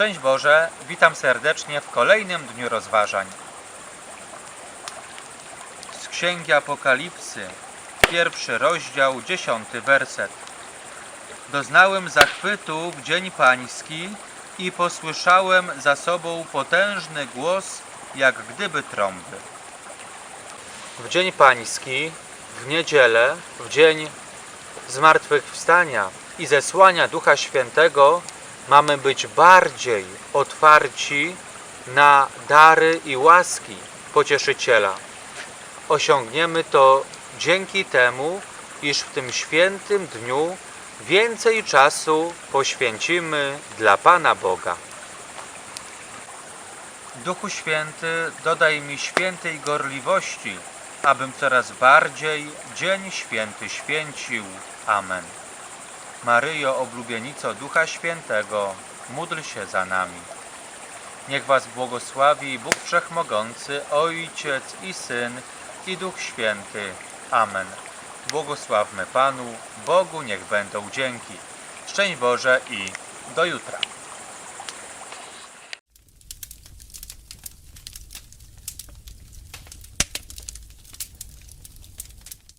Szczęść Boże, witam serdecznie w kolejnym dniu rozważań. Z Księgi Apokalipsy, pierwszy rozdział, dziesiąty werset. Doznałem zachwytu w dzień pański i posłyszałem za sobą potężny głos, jak gdyby trąby. W dzień pański, w niedzielę, w dzień zmartwychwstania i zesłania Ducha Świętego mamy być bardziej otwarci na dary i łaski Pocieszyciela. Osiągniemy to dzięki temu, iż w tym świętym dniu więcej czasu poświęcimy dla Pana Boga. Duchu Święty, dodaj mi świętej gorliwości, abym coraz bardziej dzień święty święcił. Amen. Maryjo, oblubienico Ducha Świętego, módl się za nami. Niech Was błogosławi Bóg Wszechmogący, Ojciec i Syn i Duch Święty. Amen. Błogosławmy Panu, Bogu niech będą dzięki. Szczęść Boże i do jutra.